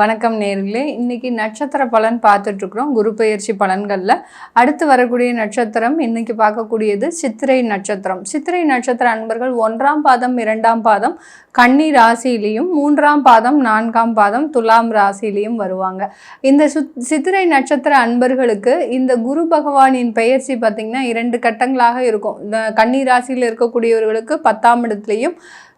வணக்கம் நேர்களே. இன்னைக்கு நட்சத்திர பலன் பார்த்துட்ருக்குறோம். குரு பெயர்ச்சி பலன்களில். அடுத்து வரக்கூடிய நட்சத்திரம் இன்னைக்கு பார்க்கக்கூடியது சித்திரை நட்சத்திரம். சித்திரை நட்சத்திர அன்பர்கள் ஒன்றாம் பாதம் இரண்டாம் பாதம் கன்னி ராசியிலையும் மூன்றாம் பாதம் நான்காம் பாதம் துலாம் ராசியிலையும் வருவாங்க. இந்த சுத் சித்திரை நட்சத்திர அன்பர்களுக்கு இந்த குரு பகவானின் பெயர்ச்சி பார்த்திங்கன்னா இரண்டு கட்டங்களாக இருக்கும். இந்த கன்னி ராசியில் இருக்கக்கூடியவர்களுக்கு பத்தாம் இடத்துலையும்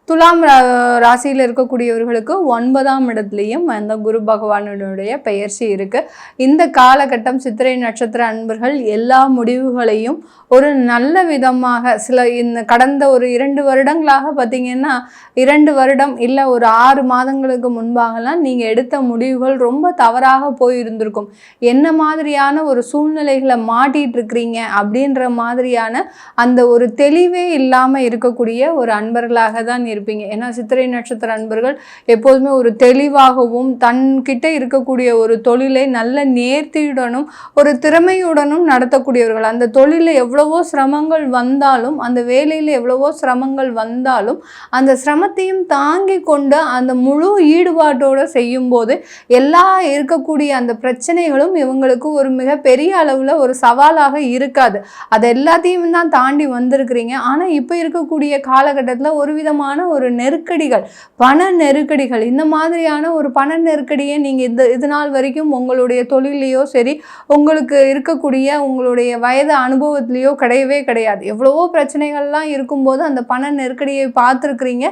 துலாம் ரா- ராசியில் இருக்கக்கூடியவர்களுக்கு ஒன்பதாம் இடத்துலையும் அந்த குரு பகவானுடைய பெயர்ச்சி இருக்குது இந்த காலகட்டம் சித்திரை நட்சத்திர அன்பர்கள் எல்லா முடிவுகளையும் ஒரு நல்ல விதமாக சில இந்த கடந்த ஒரு இரண்டு வருடங்களாக பார்த்தீங்கன்னா இரண்டு வருடம் இல்லை ஒரு ஆறு மாதங்களுக்கு முன்பாகலாம் நீங்கள் எடுத்த முடிவுகள் ரொம்ப தவறாக போயிருந்திருக்கும். என்ன மாதிரியான ஒரு சூழ்நிலைகளை மாட்டிகிட்டு இருக்கிறீங்க அப்படின்ற மாதிரியான அந்த ஒரு தெளிவே இல்லாமல் இருக்கக்கூடிய ஒரு அன்பர்களாக தான் இருப்பீங்க. ஏன்னா சித்திரை நட்சத்திர அன்பர்கள் எப்போதுமே ஒரு தெளிவாகவும் தன்கிட்ட இருக்கக்கூடிய ஒரு தொழிலை நல்ல நேர்த்தியுடனும் ஒரு திறமையுடனும் நடத்தக்கூடியவர்கள். அந்த தொழிலில் எவ்வளவோ சிரமங்கள் வந்தாலும் அந்த வேலையில் எவ்வளவோ சிரமங்கள் வந்தாலும் அந்த சிரமத்தையும் தாங்கி கொண்டு அந்த முழு ஈடுபாட்டோடு செய்யும்போது எல்லா இருக்கக்கூடிய அந்த பிரச்சனைகளும் இவங்களுக்கு ஒரு மிகப்பெரிய அளவில் ஒரு சவாலாக இருக்காது. அது எல்லாத்தையும் தான் தாண்டி வந்திருக்கிறீங்க. ஆனால் இப்போ இருக்கக்கூடிய காலகட்டத்தில் ஒரு விதமான ஒரு நெருக்கடிகள் பண நெருக்கடிகள். இந்த மாதிரியான ஒரு பண நெருக்கடியை நீங்கள் இந்த இது நாள் வரைக்கும் உங்களுடைய தொழிலையோ சரி உங்களுக்கு இருக்கக்கூடிய உங்களுடைய வயது அனுபவத்திலையோ கிடையவே கிடையாது. எவ்வளவோ பிரச்சனைகள்லாம் இருக்கும்போது அந்த பண நெருக்கடியை பார்த்துருக்குறீங்க.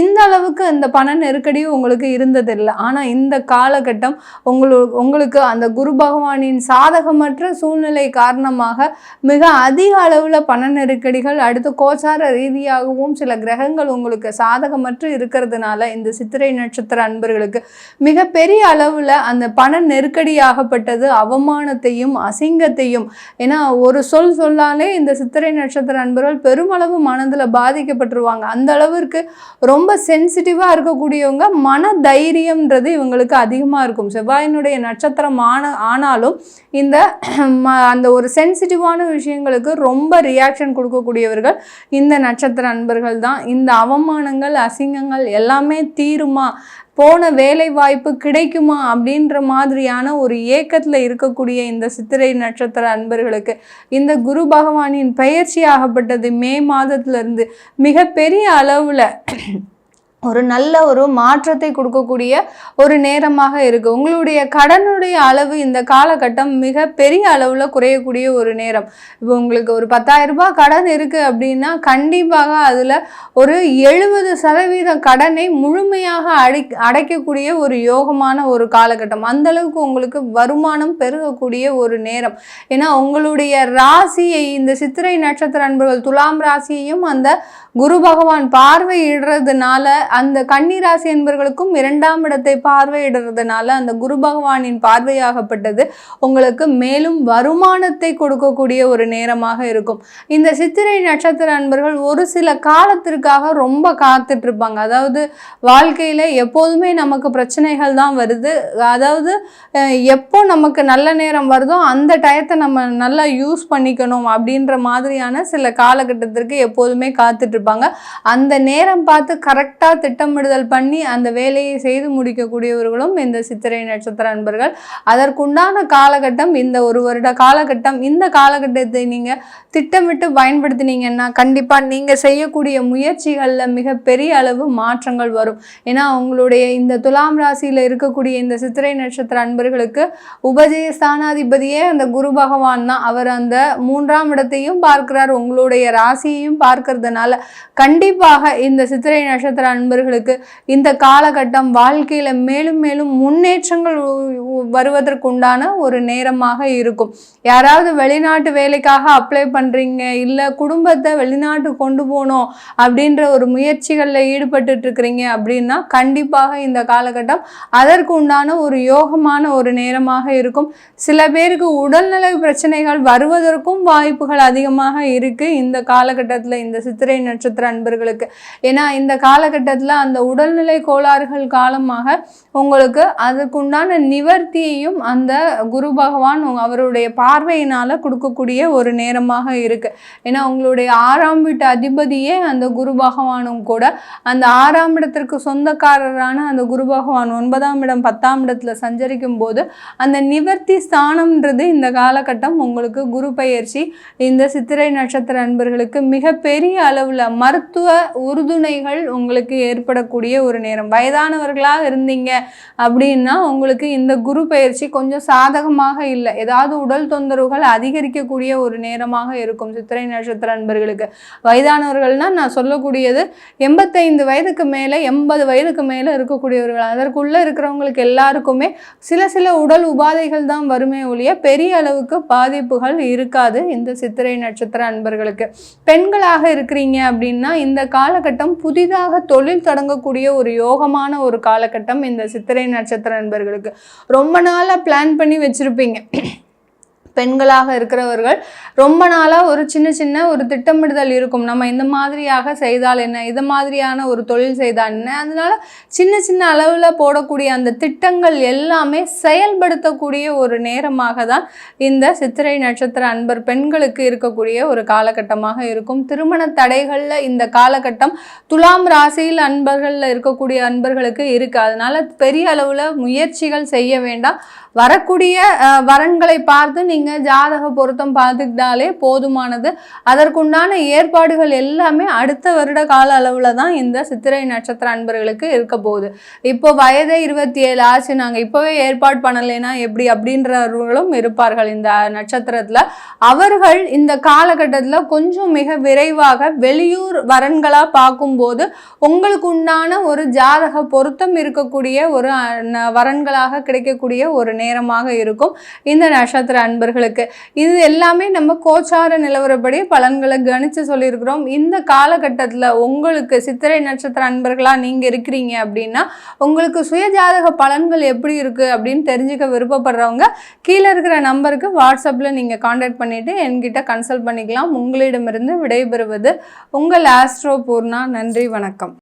இந்த அளவுக்கு அந்த பண நெருக்கடியும் உங்களுக்கு இருந்ததில்லை. ஆனால் இந்த காலகட்டம் உங்களுக்கு உங்களுக்கு அந்த குரு பகவானின் சாதகமற்ற சூழ்நிலை காரணமாக மிக அதிக அளவில் பண நெருக்கடிகள் அடுத்து கோச்சார ரீதியாகவும் சில கிரகங்கள் உங்களுக்கு சாதகமற்று இருக்கிறதுனால இந்த சித்திரை நட்சத்திர அன்பர்களுக்கு மிகப்பெரிய அளவில் அந்த பண நெருக்கடியாகப்பட்டது அவமானத்தையும் அசிங்கத்தையும். ஏன்னா ஒரு சொல் சொல்லாலே இந்த சித்திரை நட்சத்திர அன்பர்கள் பெருமளவு மனதில் பாதிக்கப்பட்டுருவாங்க. அந்த அளவிற்கு ரொம்ப சென்சிட்டிவாக இருக்கக்கூடியவங்க மன தைரியம்ன்றது இவங்களுக்கு அதிகமாக இருக்கும். செவ்வாயினுடைய நட்சத்திரம் ஆன ஆனாலும் இந்த ம- அந்த ஒரு சென்சிட்டிவான விஷயங்களுக்கு ரொம்ப ரியாக்ஷன் கொடுக்கக்கூடியவர்கள் இந்த நட்சத்திர அன்பர்கள் தான். இந்த அவமானங்கள் அசிங்கங்கள் எல்லாமே தீருமா? போன வேலை வாய்ப்பு கிடைக்குமா? அப்படின்ற மாதிரியான ஒரு ஏக்கத்தில் இருக்கக்கூடிய இந்த சித்திரை நட்சத்திர அன்பர்களுக்கு இந்த குரு பகவானின் பயிற்சி ஆகப்பட்டது மே மாதத்திலிருந்து மிகப்பெரிய அளவில் ஒரு நல்ல ஒரு மாற்றத்தை கொடுக்கக்கூடிய ஒரு நேரமாக இருக்குது உங்களுடைய கடனுடைய அளவு இந்த காலகட்டம் மிக பெரிய அளவில் குறையக்கூடிய ஒரு நேரம். இப்போ உங்களுக்கு ஒரு பத்தாயிரரூபா கடன் இருக்குது அப்படின்னா கண்டிப்பாக அதில் ஒரு எழுபது சதவீத கடனை முழுமையாக அடை அடைக்கக்கூடிய ஒரு யோகமான ஒரு காலகட்டம். அந்தளவுக்கு உங்களுக்கு வருமானம் பெருகக்கூடிய ஒரு நேரம். ஏன்னா உங்களுடைய ராசியை இந்த சித்திரை நட்சத்திர அன்பர்கள் துலாம் ராசியையும் அந்த குரு பகவான் பார்வையிடுறதுனால அந்த கன்னிராசி என்பர்களுக்கும் இரண்டாம் இடத்தை பார்வையிடுறதுனால அந்த குரு பகவானின் பார்வையாகப்பட்டது உங்களுக்கு மேலும் வருமானத்தை கொடுக்கக்கூடிய ஒரு நேரமாக இருக்கும். இந்த சித்திரை நட்சத்திர அன்பர்கள் ஒரு சில காலத்திற்காக ரொம்ப காத்துட்டு இருப்பாங்க அதாவது வாழ்க்கையில் எப்போதுமே நமக்கு பிரச்சனைகள் தான் வருது. அதாவது எப்போ நமக்கு நல்ல நேரம் வருதோ அந்த டயத்தை நம்ம நல்லா யூஸ் பண்ணிக்கணும் அப்படின்ற மாதிரியான சில காலகட்டத்திற்கு எப்போதுமே காத்துட்டு இருப்பாங்க அந்த நேரம் பார்த்து கரெக்டாக திட்டமிடுதல் பண்ணி அந்த வேலையை செய்து முடிக்கக்கூடியவர்களும் இந்த சித்திரை நட்சத்திர அன்பர்கள். அதற்குண்டான காலகட்டம் இந்த ஒரு வருட காலகட்டம். இந்த காலகட்டத்தை நீங்கள் திட்டமிட்டு பயன்படுத்தினீங்கன்னா கண்டிப்பாக நீங்கள் செய்யக்கூடிய முயற்சிகளில் மிகப்பெரிய அளவு மாற்றங்கள் வரும். ஏன்னா உங்களுடைய இந்த துலாம் ராசியில் இருக்கக்கூடிய இந்த சித்திரை நட்சத்திர அன்பர்களுக்கு உபஜய ஸ்தானாதிபதியே அந்த குரு பகவான் தான். அவர் அந்த மூன்றாம் இடத்தையும் பார்க்கிறார். உங்களுடைய ராசியையும் பார்க்கறதுனால கண்டிப்பாக இந்த சித்திரை நட்சத்திர அன்பு நண்பர்களுக்கு இந்த காலகட்டம் வாழ்க்கையில் மேலும் மேலும் முன்னேற்றங்கள் வருவதற்குண்டான ஒரு நேரமாக இருக்கும். யாராவது வெளிநாட்டு வேலைக்காக அப்ளை பண்ணுறீங்க இல்லை குடும்பத்தை வெளிநாட்டு கொண்டு போகணும் அப்படின்ற ஒரு முயற்சிகளில் ஈடுபட்டு இருக்கிறீங்க அப்படின்னா கண்டிப்பாக இந்த காலகட்டம் அதற்கு உண்டான ஒரு யோகமான ஒரு நேரமாக இருக்கும். சில பேருக்கு உடல்நல பிரச்சனைகள் வருவதற்கும் வாய்ப்புகள் அதிகமாக இருக்கு இந்த காலகட்டத்தில் இந்த சித்திரை நட்சத்திர அன்பர்களுக்கு. ஏன்னா இந்த காலகட்டத்தில் காலகட்டத்தில் அந்த உடல்நிலை கோளாறுகள் காலமாக உங்களுக்கு அதுக்குண்டான நிவர்த்தியையும் அந்த குரு பகவான் அவருடைய பார்வையினால் கொடுக்கக்கூடிய ஒரு நேரமாக இருக்குது ஏன்னா உங்களுடைய ஆறாம் வீட்டு அதிபதியே அந்த குரு பகவானும் கூட. அந்த ஆறாம் இடத்திற்கு சொந்தக்காரரான அந்த குரு பகவான் ஒன்பதாம் இடம் பத்தாம் இடத்துல சஞ்சரிக்கும் போது அந்த நிவர்த்தி ஸ்தானம்ன்றது இந்த காலகட்டம் உங்களுக்கு குரு பயிற்சி இந்த சித்திரை நட்சத்திர அன்பர்களுக்கு மிகப்பெரிய அளவில் மருத்துவ உறுதுணைகள் உங்களுக்கு ஏற்படக்கூடிய ஒரு நேரம். வயதானவர்களாக இருந்தீங்க அப்படின்னா உங்களுக்கு இந்த குரு பயிற்சி கொஞ்சம் சாதகமாக இல்லை. ஏதாவது உடல் தொந்தரவுகள் அதிகரிக்கக்கூடிய ஒரு நேரமாக இருக்கும் சித்திரை நட்சத்திர அன்பர்களுக்கு. வயதானவர்கள்னா நான் சொல்லக்கூடியது எண்பத்தைந்து வயதுக்கு மேலே எண்பது வயதுக்கு மேலே இருக்கக்கூடியவர்கள். அதற்குள்ளே இருக்கிறவங்களுக்கு எல்லாருக்குமே சில சில உடல் உபாதைகள் தான் வருமே ஒழிய பெரிய அளவுக்கு பாதிப்புகள் இருக்காது இந்த சித்திரை நட்சத்திர அன்பர்களுக்கு. பெண்களாக இருக்கிறீங்க அப்படின்னா இந்த காலகட்டம் புதிதாக தொழில் தொடங்கக்கூடிய ஒரு யோகமான ஒரு காலகட்டம் இந்த சித்திரை நட்சத்திர நண்பர்களுக்கு ரொம்ப நாளாக பிளான் பண்ணி வச்சுருப்பீங்க. பெண்களாக இருக்கிறவர்கள் ரொம்ப நாளாக ஒரு சின்ன சின்ன ஒரு திட்டமிடுதல் இருக்கும். நம்ம இந்த மாதிரியாக செய்தால் என்ன? இது மாதிரியான ஒரு தொழில் செய்தால் என்ன? அதனால சின்ன சின்ன அளவில் போடக்கூடிய அந்த திட்டங்கள் எல்லாமே செயல்படுத்தக்கூடிய ஒரு நேரமாக தான் இந்த சித்திரை நட்சத்திர அன்பர் பெண்களுக்கு இருக்கக்கூடிய ஒரு காலகட்டமாக இருக்கும். திருமண தடைகளில் இந்த காலகட்டம் துலாம் ராசியில் அன்பர்களில் இருக்கக்கூடிய அன்பர்களுக்கு இருக்குது அதனால் பெரிய அளவில் முயற்சிகள் செய்ய வேண்டாம். வரக்கூடிய வரன்களை பார்த்து நீங்கள் ஜாதக பொருத்தம் பார்த்துக்கிட்டாலே போதுமானது. அதற்குண்டான ஏற்பாடுகள் எல்லாமே அடுத்த வருட கால அளவில் தான் இந்த சித்திரை நட்சத்திர அன்பர்களுக்கு இருக்க போகுது. இப்போ வயது இருபத்தி ஏழு ஆச்சு நாங்கள் இப்போவே ஏற்பாடு பண்ணலைன்னா எப்படி அப்படின்றவர்களும் இருப்பார்கள் இந்த நட்சத்திரத்தில். அவர்கள் இந்த காலகட்டத்தில் கொஞ்சம் மிக விரைவாக வெளியூர் வரன்களாக பார்க்கும்போது உங்களுக்கு உண்டான ஒரு ஜாதக பொருத்தம் இருக்கக்கூடிய ஒரு வரன்களாக கிடைக்கக்கூடிய ஒரு நேரமாக இருக்கும் இந்த நட்சத்திர அன்பர்களுக்கு. இது எல்லாமே நம்ம கோச்சார நிலவரப்படி பலன்களை கணிச்சு சொல்லியிருக்கிறோம். இந்த காலகட்டத்தில் உங்களுக்கு சித்திரை நட்சத்திர அன்பர்களாக நீங்கள் இருக்கிறீங்க அப்படின்னா உங்களுக்கு சுயஜாதக பலன்கள் எப்படி இருக்குது அப்படின்னு தெரிஞ்சுக்க விருப்பப்படுறவங்க கீழே இருக்கிற நம்பருக்கு வாட்ஸ்அப்பில் நீங்கள் காண்டாக்ட் பண்ணிவிட்டு என்கிட்ட கன்சல்ட் பண்ணிக்கலாம். உங்களிடமிருந்து விடைபெறுவது உங்கள் ஆஸ்ட்ரோ பூர்ணா. நன்றி வணக்கம்.